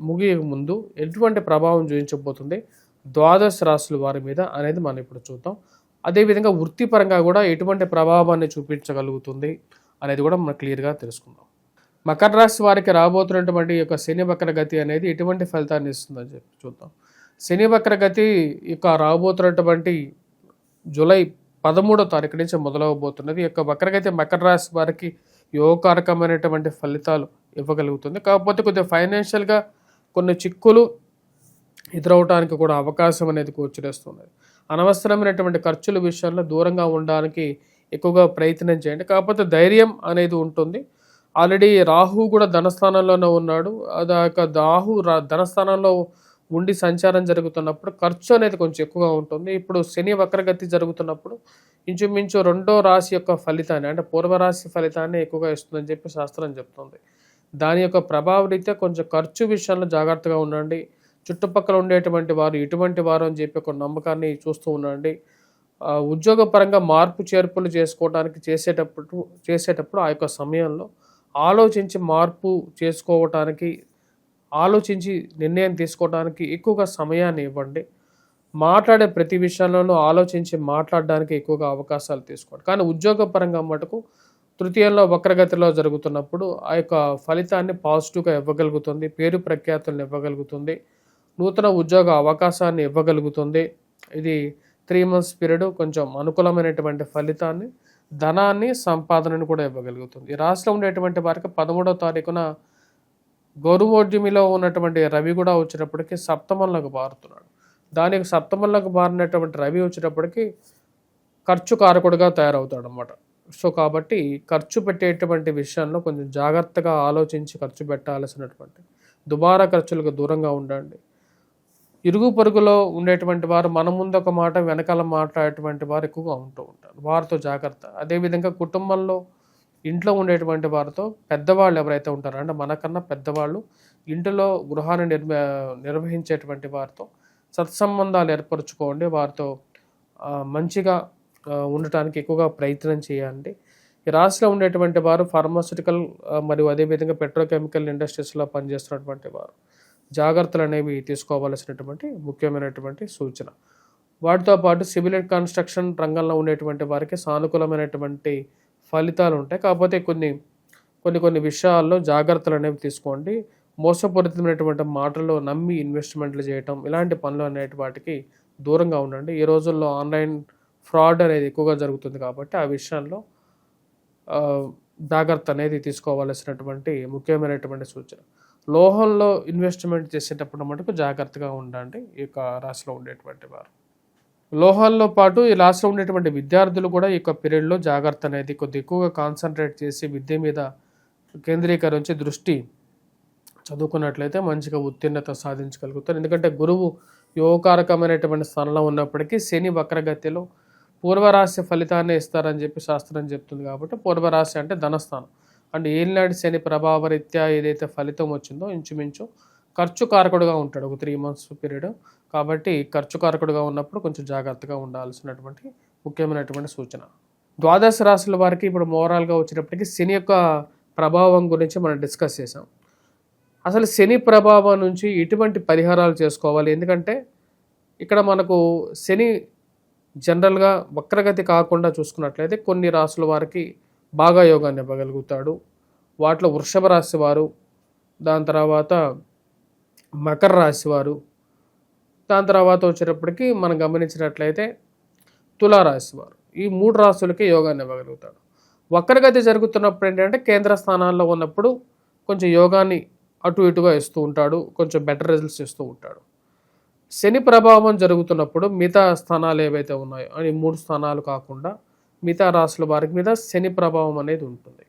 ముగియ ముందు ఎటువంటి ప్రభావం చూపించబోతుంది? ద్వాదశ రాశుల వారి మీద అనేది మనం ఇప్పుడు చూద్దాం. అదేవిధంగా వృత్తిపరంగా కూడా ఎటువంటి ప్రభావాన్ని చూపించగలుగుతుంది అనేది కూడా మనం క్లియర్గా తెలుసుకుందాం. మకర రాశి వారికి రాబోతున్నటువంటి యొక్క శని వక్ర గతి అనేది ఎటువంటి ఫలితాన్ని ఇస్తుందని చెప్పి చూద్దాం. శని వక్ర గతి యొక్క రాబోతున్నటువంటి జూలై పదమూడో తారీఖు నుంచి మొదలవబోతున్నది. యొక్క వక్రగతి మకర రాశి వారికి యోగకారకమైనటువంటి ఫలితాలు ఇవ్వగలుగుతుంది. కాకపోతే కొద్దిగా ఫైనాన్షియల్గా కొన్ని చిక్కులు ఎదురవటానికి కూడా అవకాశం అనేది కూర్చునేస్తున్నది. అనవసరమైనటువంటి ఖర్చుల విషయంలో దూరంగా ఉండడానికి ఎక్కువగా ప్రయత్నం చేయండి. కాకపోతే ధైర్యం అనేది ఉంటుంది. ఆల్రెడీ రాహు కూడా ధనస్థానంలోనే ఉన్నాడు. అది ఆ యొక్క రాహు రా- ధనస్థానంలో ఉండి సంచారం జరుగుతున్నప్పుడు ఖర్చు అనేది కొంచెం ఎక్కువగా ఉంటుంది. ఇప్పుడు శని వక్రగతి జరుగుతున్నప్పుడు ఇంచుమించు రెండో రాశి యొక్క ఫలితాన్ని అంటే పూర్వరాశి ఫలితాన్ని ఎక్కువగా ఇస్తుందని చెప్పి శాస్త్రం చెప్తుంది. దాని యొక్క ప్రభావ రీత్యా కొంచెం ఖర్చు విషయంలో జాగ్రత్తగా ఉండండి. చుట్టుపక్కల ఉండేటువంటి వారు ఇటువంటి వారు అని చెప్పి ఒక నమ్మకాన్ని చూస్తూ ఉండండి. ఉద్యోగపరంగా మార్పు చేర్పులు చేసుకోవడానికి చేసేటప్పుడు చేసేటప్పుడు ఆ యొక్క సమయంలో ఆలోచించి మార్పు చేసుకోవటానికి ఆలోచించి నిర్ణయం తీసుకోవడానికి ఎక్కువగా సమయాన్ని ఇవ్వండి. మాట్లాడే ప్రతి విషయంలోనూ ఆలోచించి మాట్లాడడానికి ఎక్కువగా అవకాశాలు తీసుకోండి. కానీ ఉద్యోగపరంగా మటుకు తృతీయంలో వక్రగతిలో జరుగుతున్నప్పుడు ఆ యొక్క ఫలితాన్ని పాజిటివ్గా ఇవ్వగలుగుతుంది పేరు ప్రఖ్యాతులను ఇవ్వగలుగుతుంది నూతన ఉద్యోగ అవకాశాన్ని ఇవ్వగలుగుతుంది. ఇది త్రీ మంత్స్ పీరియడ్ కొంచెం అనుకూలమైనటువంటి ఫలితాన్ని ధనాన్ని సంపాదనను కూడా ఇవ్వగలుగుతుంది. ఈ రాశిలో ఉండేటువంటి వారికి పదమూడవ తారీఖున గౌరవోద్యమిలో ఉన్నటువంటి రవి కూడా వచ్చినప్పటికీ సప్తమంలోకి మారుతున్నాడు. దానికి సప్తమంలోకి మారినటువంటి రవి వచ్చేటప్పటికి ఖర్చు కారకుడుగా తయారవుతాడు అనమాట సో కాబట్టి ఖర్చు పెట్టేటువంటి విషయంలో కొంచెం జాగ్రత్తగా ఆలోచించి ఖర్చు పెట్టాల్సినటువంటి దుబారా ఖర్చులకు దూరంగా ఉండండి. ఇరుగు పొరుగులో ఉండేటువంటి వారు మన ముందు ఒక మాట వెనకాల మాట్లాడేటువంటి వారు ఎక్కువగా ఉంటూ ఉంటారు. వారితో జాగ్రత్త. అదేవిధంగా కుటుంబంలో ఇంట్లో ఉండేటువంటి వారితో పెద్దవాళ్ళు ఎవరైతే ఉంటారో అంటే మనకన్నా పెద్దవాళ్ళు ఇంటిలో గృహాన్ని నిర్మ నిర్వహించేటువంటి వారితో సత్సంబంధాలు ఏర్పరచుకోండి. వారితో మంచిగా ఉండటానికి ఎక్కువగా ప్రయత్నం చేయండి. ఈ రాశిలో ఉండేటువంటి వారు ఫార్మాస్యూటికల్ మరియు అదేవిధంగా పెట్రోకెమికల్ ఇండస్ట్రీస్లో పనిచేస్తున్నటువంటి వారు జాగ్రత్తలు అనేవి తీసుకోవాల్సినటువంటి ముఖ్యమైనటువంటి సూచన. వాటితో పాటు సివిల్ అండ్ కన్స్ట్రక్షన్ రంగంలో ఉండేటువంటి వారికి సానుకూలమైనటువంటి ఫలితాలు ఉంటాయి. కాకపోతే కొన్ని కొన్ని కొన్ని విషయాల్లో జాగ్రత్తలు అనేవి తీసుకోండి. మోసపూరితమైనటువంటి మాటలు నమ్మి ఇన్వెస్ట్మెంట్లు చేయటం ఇలాంటి పనులు అనేటి వాటికి దూరంగా ఉండండి. ఈ రోజుల్లో ఆన్లైన్ ఫ్రాడ్ అనేది ఎక్కువగా జరుగుతుంది కాబట్టి ఆ విషయంలో జాగ్రత్త అనేది తీసుకోవాల్సినటువంటి ముఖ్యమైనటువంటి సూచన. లోహంలో ఇన్వెస్ట్మెంట్ చేసేటప్పుడు మటుకు జాగ్రత్తగా ఉండండి ఈ యొక్క రాశిలో ఉండేటువంటి వారు. లోహాల్లో పాటు ఈ రాశిలో ఉండేటువంటి విద్యార్థులు కూడా ఈ యొక్క పీరియడ్లో జాగ్రత్త అనేది కొద్ది ఎక్కువగా కాన్సన్ట్రేట్ చేసి విద్య మీద కేంద్రీకరించి దృష్టి చదువుకున్నట్లయితే మంచిగా ఉత్తీర్ణత సాధించగలుగుతారు. ఎందుకంటే గురువు యోగకారకమైనటువంటి స్థానంలో ఉన్నప్పటికీ శని వక్రగతిలో పూర్వరాశి ఫలితాన్ని ఇస్తారని చెప్పి శాస్త్రం చెప్తుంది కాబట్టి పూర్వరాశి అంటే ధనస్థానం. అండ్ ఏలినాటి శని ప్రభావరీత్యా ఏదైతే ఫలితం వచ్చిందో ఇంచుమించు ఖర్చు కారకుడుగా ఉంటాడు ఒక త్రీ మంత్స్ పీరియడ్ కాబట్టి ఖర్చు కారకుడుగా ఉన్నప్పుడు కొంచెం జాగ్రత్తగా ఉండాల్సినటువంటి ముఖ్యమైనటువంటి సూచన. ద్వాదశ రాశుల వారికి ఇప్పుడు మోరల్గా వచ్చినప్పటికీ శని యొక్క ప్రభావం గురించి మనం డిస్కస్ చేసాం అసలు శని ప్రభావం నుంచి ఎటువంటి పరిహారాలు చేసుకోవాలి? ఎందుకంటే ఇక్కడ మనకు శని జనరల్గా వక్రగతి కాకుండా చూసుకున్నట్లయితే కొన్ని రాసుల వారికి బాగా యోగాన్ని ఇవ్వగలుగుతాడు. వాటిలో వృషభ రాశి వారు దాని తర్వాత మకర రాశి వారు దాని తర్వాత వచ్చేటప్పటికి మనం గమనించినట్లయితే తులారాశి వారు ఈ మూడు రాశులకి యోగాన్ని ఇవ్వగలుగుతాడు. వక్రగతి జరుగుతున్నప్పుడు ఏంటంటే కేంద్ర స్థానాల్లో ఉన్నప్పుడు కొంచెం యోగాన్ని అటు ఇటుగా ఇస్తూ ఉంటాడు. కొంచెం బెటర్ రిజల్ట్స్ ఇస్తూ ఉంటాడు. శని ప్రభావం జరుగుతున్నప్పుడు మిగతా స్థానాలు ఏవైతే ఉన్నాయో అని మూడు స్థానాలు కాకుండా మిగతా రాశుల వారికి మీద శని ప్రభావం అనేది ఉంటుంది.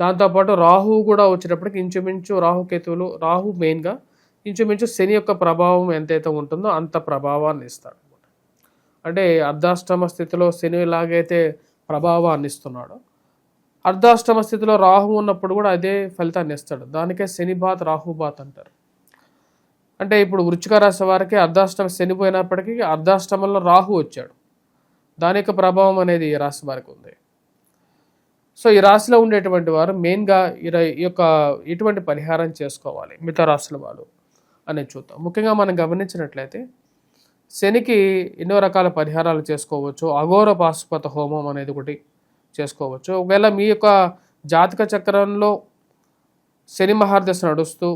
దాంతోపాటు రాహు కూడా వచ్చేటప్పటికి ఇంచుమించు రాహుకేతువులు రాహు మెయిన్గా ఇంచుమించు శని యొక్క ప్రభావం ఎంతైతే ఉంటుందో అంత ప్రభావాన్ని ఇస్తాడు అంటే అర్ధాష్టమ స్థితిలో శని ఎలాగైతే ప్రభావాన్ని ఇస్తున్నాడో అర్ధాష్టమ స్థితిలో రాహు ఉన్నప్పుడు కూడా అదే ఫలితాన్ని ఇస్తాడు. దానికే శని బాత్ రాహు బాత్ అంటారు. అంటే ఇప్పుడు వృచ్చిక రాశి వారికి అర్ధాష్టమ శనిపోయినప్పటికీ అర్ధాష్టమంలో రాహు వచ్చాడు. దాని యొక్క ప్రభావం అనేది ఈ రాశి వారికి ఉంది. సో ఈ రాశిలో ఉండేటువంటి వారు మెయిన్గా ఈ ఈ యొక్క ఎటువంటి పరిహారం చేసుకోవాలి మిగతా రాశుల వాళ్ళు అనేది చూద్దాం. ముఖ్యంగా మనం గమనించినట్లయితే శనికి ఎన్నో రకాల పరిహారాలు చేసుకోవచ్చు అఘోర పాశుపత హోమం అనేది ఒకటి చేసుకోవచ్చు. ఒకవేళ మీ యొక్క జాతక చక్రంలో శని మహార్దశ నడుస్తూ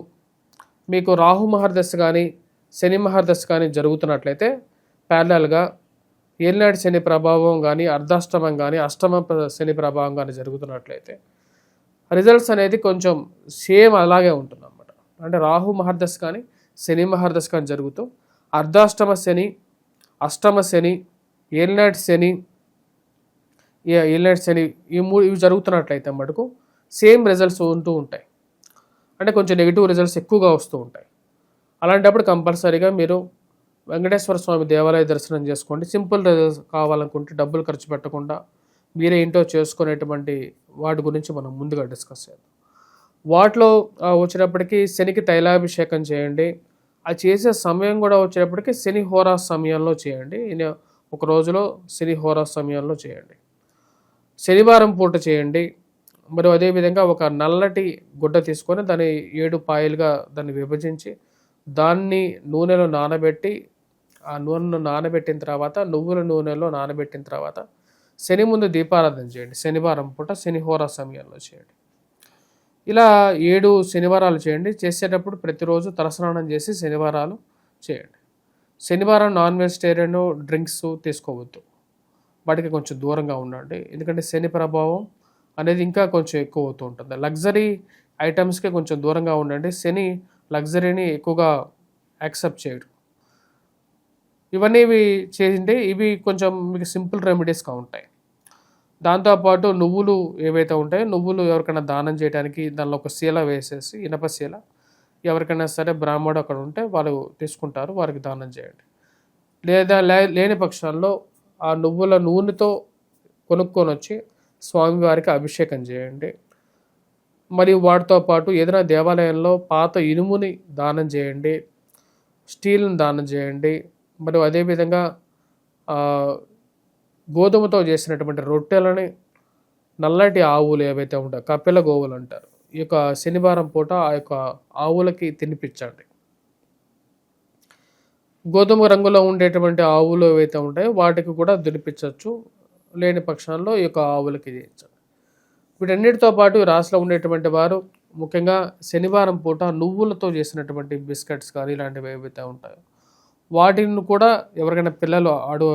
మీకు రాహు మహర్దశ కానీ శని మహర్దశ కానీ జరుగుతున్నట్లయితే ప్యారలల్గా ఏలినాటి శని ప్రభావం కానీ అర్ధాష్టమం కానీ అష్టమ శని ప్రభావం కానీ జరుగుతున్నట్లయితే రిజల్ట్స్ అనేది కొంచెం సేమ్ అలాగే ఉంటుంది అన్నమాట అంటే రాహు మహర్దశ కానీ శని మహర్దశ కానీ జరుగుతూ అర్ధాష్టమ శని అష్టమ శని ఏలినాటి శని ఏలినాటి శని ఈ మూడు ఇవి జరుగుతున్నట్లయితే మటుకు సేమ్ రిజల్ట్స్ ఉంటూ ఉంటాయి. అంటే కొంచెం నెగిటివ్ రిజల్ట్స్ ఎక్కువగా వస్తూ ఉంటాయి. అలాంటప్పుడు కంపల్సరీగా మీరు వెంకటేశ్వర స్వామి దేవాలయ దర్శనం చేసుకోండి. సింపుల్ రిజల్ట్స్ కావాలనుకుంటే డబ్బులు ఖర్చు పెట్టకుండా మీరే ఇంట్లో చేసుకునేటువంటి వాటి గురించి మనం ముందుగా డిస్కస్ చేద్దాం. వాటిలో వచ్చినప్పటికీ శనికి తైలాభిషేకం చేయండి. అది చేసే సమయం కూడా వచ్చేటప్పటికి శని హోరా సమయంలో చేయండి. ఒక రోజులో శని హోరా సమయంలో చేయండి. శనివారం పూట చేయండి. మరియు అదేవిధంగా ఒక నల్లటి గుడ్డ తీసుకొని దాన్ని ఏడు పాయలుగా దాన్ని విభజించి దాన్ని నూనెలో నానబెట్టి ఆ నూనెను నానబెట్టిన తర్వాత నువ్వుల నూనెలో నానబెట్టిన తర్వాత శని ముందు దీపారాధన చేయండి. శనివారం పూట శనిహోర సమయంలో చేయండి. ఇలా ఏడు శనివారాలు చేయండి. చేసేటప్పుడు ప్రతిరోజు తలస్నానం చేసి శనివారాలు చేయండి. శనివారం నాన్ వెజిటేరియన్ డ్రింక్స్ తీసుకోవద్దు. వాటికి కొంచెం దూరంగా ఉండండి. ఎందుకంటే శని ప్రభావం అనేది ఇంకా కొంచెం ఎక్కువ అవుతూ ఉంటుంది. లగ్జరీ ఐటమ్స్కి కొంచెం దూరంగా ఉండండి. శని లగ్జరీని ఎక్కువగా యాక్సెప్ట్ చేయడు. ఇవన్నీ ఇవి చేసింటే ఇవి కొంచెం మీకు సింపుల్ రెమెడీస్గా ఉంటాయి. దాంతోపాటు నువ్వులు ఏవైతే ఉంటాయో నువ్వులు ఎవరికైనా దానం చేయడానికి దానిలో ఒక శీల వేసేసి ఇనప శీల ఎవరికైనా సరే బ్రాహ్మడు అక్కడ ఉంటే వాళ్ళు తీసుకుంటారు వారికి దానం చేయండి. లేదా లే- లేని పక్షాల్లో ఆ నువ్వుల నూనెతో కొనుక్కొని వచ్చి స్వామివారికి అభిషేకం చేయండి. మరియు వాటితో పాటు ఏదైనా దేవాలయంలో పాత ఇనుముని దానం చేయండి. స్టీల్ని దానం చేయండి. మరియు అదేవిధంగా గోధుమతో చేసినటువంటి రొట్టెలని నల్లటి ఆవులు ఏవైతే ఉంటాయో కపిల గోవులు అంటారు ఈ యొక్క శనివారం పూట ఆ యొక్క ఆవులకి తినిపించండి. గోధుమ రంగులో ఉండేటువంటి ఆవులు ఏవైతే ఉంటాయో వాటికి కూడా తినిపించవచ్చు. లేని పక్షాల్లో ఈ యొక్క ఆవులకి చేయించండి వీటన్నిటితో పాటు రాసులో ఉండేటువంటి వారు ముఖ్యంగా శనివారం పూట నువ్వులతో చేసినటువంటి బిస్కెట్స్ కానీ ఇలాంటివి ఏవైతే ఉంటాయో వాటిని కూడా ఎవరికైనా పిల్లలు ఆడు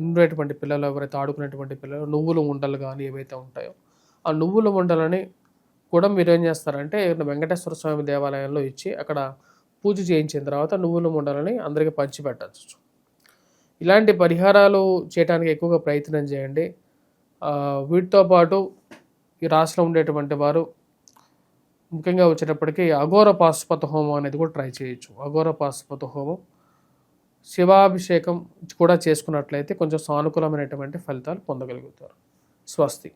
ఉండేటువంటి పిల్లలు ఎవరైతే ఆడుకునేటువంటి పిల్లలు నువ్వుల ఉండలు కానీ ఏవైతే ఉంటాయో ఆ నువ్వుల ఉండలని కూడా మీరు ఏం చేస్తారంటే వెంకటేశ్వర స్వామి దేవాలయంలో ఇచ్చి అక్కడ పూజ చేయించిన తర్వాత నువ్వుల ఉండలని అందరికీ పంచిపెట్టచ్చు. ఇలాంటి పరిహారాలు చేయడానికి ఎక్కువగా ప్రయత్నం చేయండి. వీటితో పాటు ఈ రాశిలో ఉండేటువంటి వారు ముఖ్యంగా వచ్చేటప్పటికి అఘోర పాశుపత హోమం అనేది కూడా ట్రై చేయొచ్చు. అఘోర పాశుపత హోమం శివాభిషేకం కూడా చేసుకున్నట్లయితే కొంచెం సానుకూలమైనటువంటి ఫలితాలు పొందగలుగుతారు. స్వస్తి.